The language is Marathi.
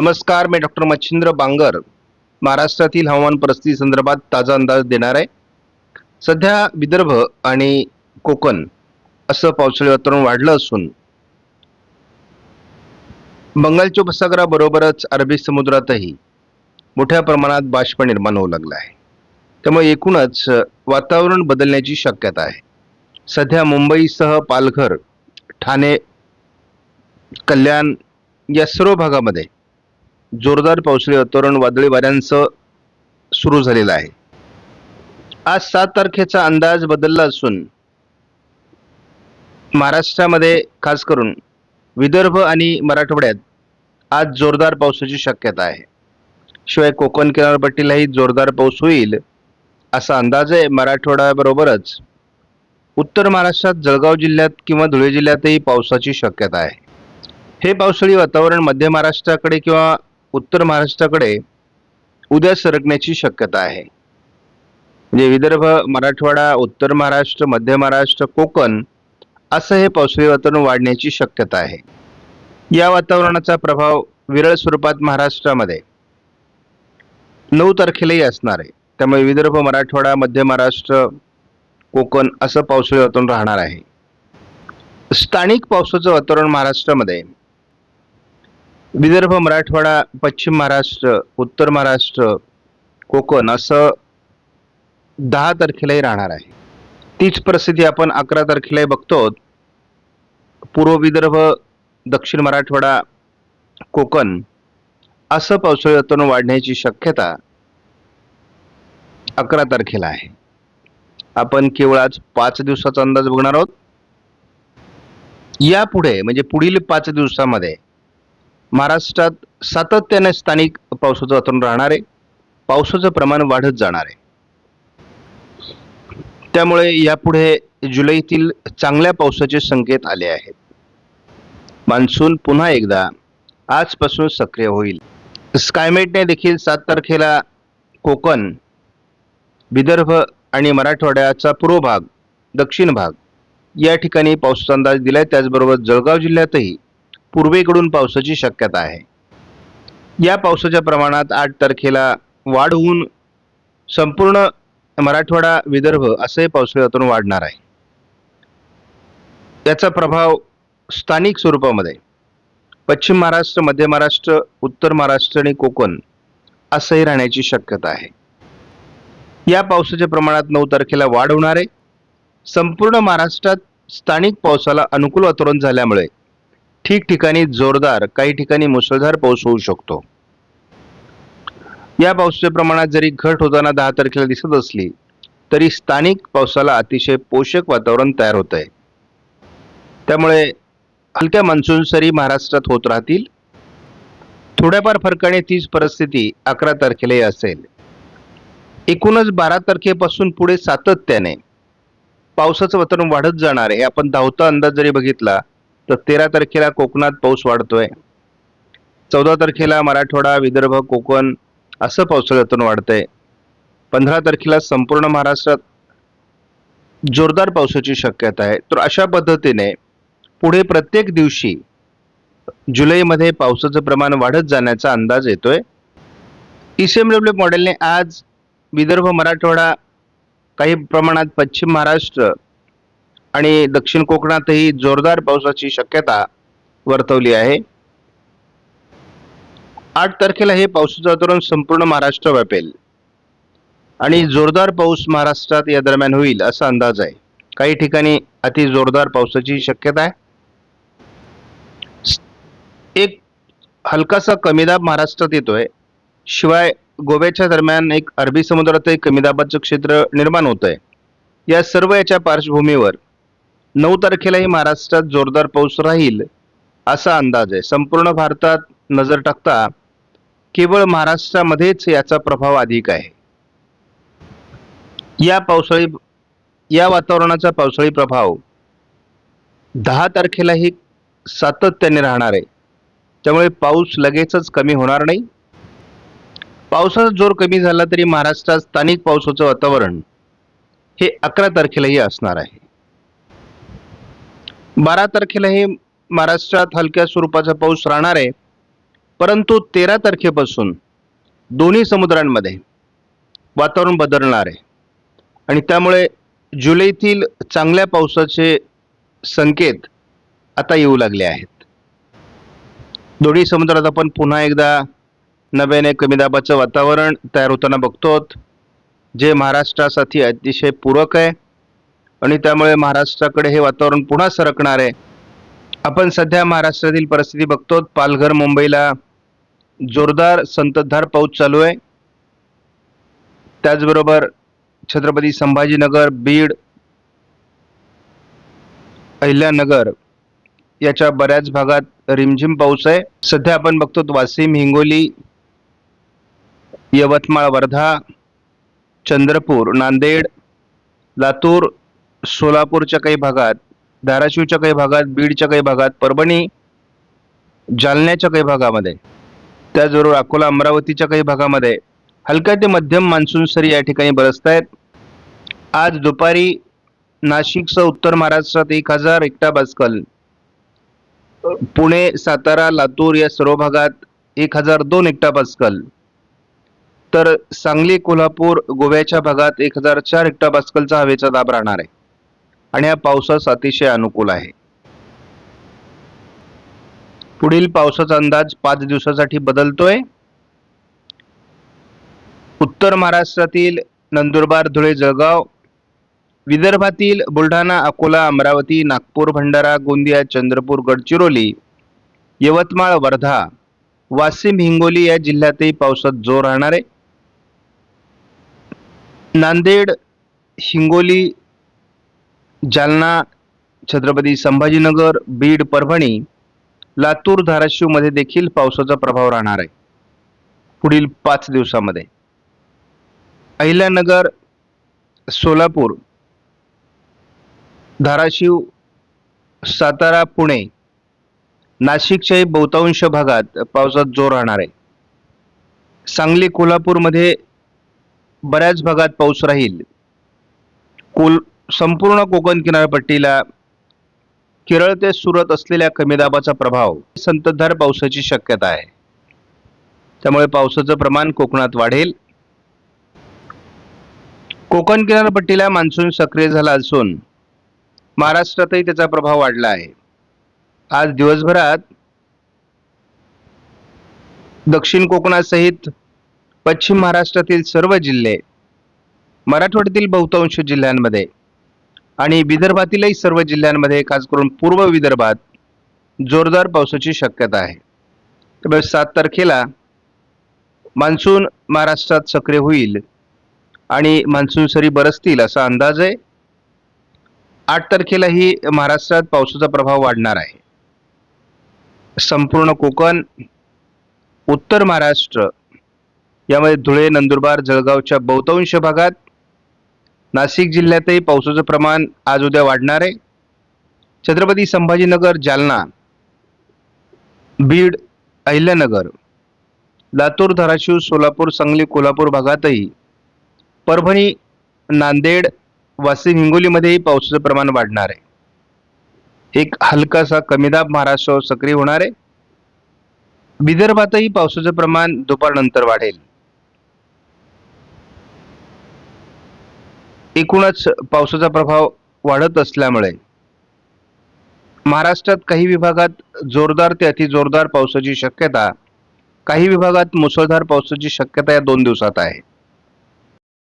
नमस्कार मी डॉक्टर मच्छिंद्र बांगर. महाराष्ट्रातील हवामान परिस्थिती संदर्भात ताजा अंदाज देणार आहे. सध्या विदर्भ आणि कोकण असं पावसाळी वातावरण वाढलं असून बंगालच्या उपसागराबरोबरच अरबी समुद्रातही मोठ्या प्रमाणात बाष्प निर्माण होऊ लागलं आहे. त्यामुळे एकूणच वातावरण बदलण्याची शक्यता आहे. सध्या मुंबईसह पालघर ठाणे कल्याण या सर्व भागामध्ये जोरदार पावसाळी वातावरण वादळी वाऱ्यांचं सुरू झालेलं आहे. आज सात तारखेचा अंदाज बदलला असून महाराष्ट्रामध्ये खास करून विदर्भ आणि मराठवाड्यात आज जोरदार पावसाची शक्यता आहे. शिवाय कोकण किनारपट्टीलाही जोरदार पाऊस होईल असा अंदाज आहे मराठवाड्याबरोबरच. उत्तर महाराष्ट्रात जळगाव जिल्ह्यात किंवा धुळे जिल्ह्यातही पावसाची शक्यता आहे. हे पावसाळी वातावरण मध्य महाराष्ट्राकडे किंवा उत्तर महाराष्ट्राकडे उद्या सरकण्याची शक्यता आहे. म्हणजे विदर्भ मराठवाडा उत्तर महाराष्ट्र मध्य महाराष्ट्र कोकण असं हे पावसाळी वातावरण वाढण्याची शक्यता आहे. या वातावरणाचा प्रभाव विरळ स्वरूपात महाराष्ट्रामध्ये नऊ तारखेलाही असणार आहे. त्यामुळे विदर्भ मराठवाडा मध्य महाराष्ट्र कोकण असं पावसाळी वातावरण राहणार आहे. स्थानिक पावसाचं वातावरण महाराष्ट्रामध्ये विदर्भ मराठवाडा पश्चिम महाराष्ट्र उत्तर महाराष्ट्र कोकण असं दहा तारखेलाही राहणार आहे. तीच परिस्थिती आपण अकरा तारखेलाही बघतो. पूर्व विदर्भ दक्षिण मराठवाडा कोकण असं पावसाळी वातावरण वाढण्याची शक्यता अकरा तारखेला आहे. आपण केवळ आज पाच दिवसाचा अंदाज बघणार आहोत. यापुढे म्हणजे पुढील पाच दिवसामध्ये महाराष्ट्रात सातत्याने स्थानिक पावसाचं वातावरण राहणार आहे. पावसाचं प्रमाण वाढत जाणार आहे. त्यामुळे यापुढे जुलैतील चांगल्या पावसाचे संकेत आले आहेत. मान्सून पुन्हा एकदा आजपासून सक्रिय होईल. स्कायमेटने देखील सात तारखेला कोकण विदर्भ आणि मराठवाड्याचा पूर्व भाग दक्षिण भाग या ठिकाणी पावसाचा अंदाज दिलाय. त्याचबरोबर जळगाव जिल्ह्यातही पूर्वेकडून पावसाची शक्यता आहे. या पावसाच्या प्रमाणात आठ तारखेला वाढ होऊन संपूर्ण मराठवाडा विदर्भ असंही पावसाळी वातावरण वाढणार आहे. याचा प्रभाव स्थानिक स्वरूपामध्ये पश्चिम महाराष्ट्र मध्य महाराष्ट्र उत्तर महाराष्ट्र आणि कोकण असंही राहण्याची शक्यता आहे. या पावसाच्या प्रमाणात नऊ तारखेला वाढ होणार आहे. संपूर्ण महाराष्ट्रात स्थानिक पावसाला अनुकूल वातावरण झाल्यामुळे ठिकठिकाणी जोरदार काही ठिकाणी मुसळधार पाऊस होऊ शकतो. या पावसाच्या प्रमाणात जरी घट होताना दहा तारखेला दिसत असली तरी स्थानिक पावसाला अतिशय पोषक वातावरण तयार होत आहे त्यामुळे हलक्या मान्सून सरी महाराष्ट्रात होत राहतील. थोड्याफार फरकाने तीच परिस्थिती अकरा तारखेलाही असेल. एकूणच बारा तारखेपासून पुढे सातत्याने पावसाचं वातावरण वाढत जाणार आहे. आपण धावता अंदाज जरी बघितला तर तेरा तारखेला कोकणात पाऊस वाढतोय. चौदा तारखेला मराठवाडा विदर्भ कोकण असं पावसाळ्यातून वाढतंय. पंधरा तारखेला संपूर्ण महाराष्ट्रात जोरदार पावसाची शक्यता आहे. तर अशा पद्धतीने पुढे प्रत्येक दिवशी जुलैमध्ये पावसाचं प्रमाण वाढत जाण्याचा अंदाज येतोय. डब्ल्यू मॉडेलने आज विदर्भ मराठवाडा काही प्रमाणात पश्चिम महाराष्ट्र आणि दक्षिण कोकणातही जोरदार पावसाची शक्यता वर्तवली आहे. आठ तारखेला हे पावसाचं वातावरण संपूर्ण महाराष्ट्र व्यापेल आणि जोरदार पाऊस महाराष्ट्रात या दरम्यान होईल असा अंदाज आहे. काही ठिकाणी अति जोरदार पावसाची शक्यता आहे. एक हलकासा कमीदाब महाराष्ट्रात येतोय. शिवाय गोव्याच्या दरम्यान एक अरबी समुद्रात एक कमी दाबाचं क्षेत्र निर्माण होत आहे या सर्व याच्या पार्श्वभूमीवर नऊ तारखेलाही महाराष्ट्रात जोरदार पाऊस राहील असा अंदाज आहे. संपूर्ण भारतात नजर टाकता केवळ महाराष्ट्रामध्येच याचा प्रभाव अधिक आहे. या पावसाळी या वातावरणाचा पावसाळी प्रभाव दहा तारखेलाही सातत्याने राहणार आहे. त्यामुळे पाऊस लगेचच कमी होणार नाही. पावसाचा जोर कमी झाला तरी महाराष्ट्रात स्थानिक पावसाचं वातावरण हे अकरा तारखेलाही असणार आहे. बारा तारखेला हे महाराष्ट्रात हलक्या स्वरूपाचा पाऊस राहणार आहे. परंतु तेरा तारखेपासून दोन्ही समुद्रांमध्ये वातावरण बदलणार आहे. आणि त्यामुळे जुलैतील चांगल्या पावसाचे संकेत आता येऊ लागले आहेत. दोन्ही समुद्रात आपण पुन्हा एकदा नव्याने कमी दाबाचं वातावरण तयार होताना बघतो जे महाराष्ट्रासाठी अतिशय पूरक आहे. आणि त्यामुळे महाराष्ट्राकडे हे वातावरण पुन्हा सरकणार आहे. आपण सध्या महाराष्ट्रातील परिस्थिती बघतो. पालघर मुंबईला जोरदार संततधार पाऊस चालू आहे. त्याचबरोबर छत्रपती संभाजीनगर बीड अहिल्यानगर याच्या बऱ्याच भागात रिमझिम पाऊस आहे. सध्या आपण बघतो वाशिम हिंगोली यवतमाळ वर्धा चंद्रपूर नांदेड लातूर सोलापूरच्या काही भागात धाराशिवच्या काही भागात बीडच्या काही भागात परभणी जालन्याच्या काही भागामध्ये त्याचबरोबर अकोला अमरावतीच्या काही भागामध्ये हलक्या ते मध्यम मान्सून सरी या ठिकाणी बरसत आहेत आज दुपारी नाशिकसह उत्तर महाराष्ट्रात एक हजार एकटा बास्कल. पुणे सातारा लातूर या सर्व भागात एक हजार दोन एकटा पास्कल तर सांगली कोल्हापूर गोव्याच्या भागात एक हजार चार हेक्टर पास्कलचा हवेचा दाब राहणार आहे. आणि हा पावसास अतिशय अनुकूल आहे. पुढील पावसाचा अंदाज पाच दिवसासाठी बदलतोय. उत्तर महाराष्ट्रातील नंदुरबार धुळे जळगाव विदर्भातील बुलढाणा अकोला अमरावती नागपूर भंडारा गोंदिया चंद्रपूर गडचिरोली यवतमाळ वर्धा वाशिम हिंगोली या जिल्ह्यातही पावसात जोर राहणार आहे. नांदेड हिंगोली जालना छत्रपती संभाजीनगर बीड परभणी लातूर धाराशिवमध्ये देखील पावसाचा प्रभाव राहणार आहे. पुढील पाच दिवसामध्ये. अहिल्यानगर सोलापूर धाराशिव सातारा पुणे नाशिकच्याही बहुतांश भागात पावसात जोर राहणार आहे. सांगली कोल्हापूरमध्ये बऱ्याच भागात पाऊस राहील. कोल संपूर्ण कोकण किनारपट्टीला केरळ ते सुरत असलेल्या कमी दाबाचा प्रभाव संततधार पावसाची शक्यता आहे. त्यामुळे पावसाचं प्रमाण कोकणात वाढेल. कोकण किनारपट्टीला मान्सून सक्रिय झाला असून महाराष्ट्रातही त्याचा प्रभाव वाढला आहे. आज दिवसभरात दक्षिण कोकणासहित पश्चिम महाराष्ट्रातील सर्व जिल्हे मराठवाड्यातील बहुतांश जिल्ह्यांमध्ये आणि विदर्भातीलही सर्व जिल्ह्यांमध्ये खास करून पूर्व विदर्भात जोरदार पावसाची शक्यता आहे. त्यामुळे सात तारखेला मान्सून महाराष्ट्रात सक्रिय होईल आणि मान्सून सरी बरसतील असा अंदाज आहे. आठ तारखेलाही महाराष्ट्रात पावसाचा प्रभाव वाढणार आहे. संपूर्ण कोकण उत्तर महाराष्ट्र यामध्ये धुळे नंदुरबार जळगावच्या बहुतांश भागात नाशिक जिल्ह्यातही पावसाचं प्रमाण आज उद्या वाढणार आहे. छत्रपती संभाजीनगर जालना बीड अहिल्यानगर लातूर धाराशिव सोलापूर सांगली कोल्हापूर भागातही परभणी नांदेड वाशिम हिंगोलीमध्येही पावसाचं प्रमाण वाढणार आहे. एक हलकासा कमी दाब महाराष्ट्रावर सक्रिय होणार आहे. विदर्भातही पावसाचं प्रमाण दुपारनंतर वाढेल. एकूणच पावसाचा प्रभाव वाढत असल्यामुळे महाराष्ट्रात काही विभागात जोरदार ते अतिजोरदार पावसाची शक्यता काही विभागात मुसळधार पावसाची शक्यता या दोन दिवसात आहे.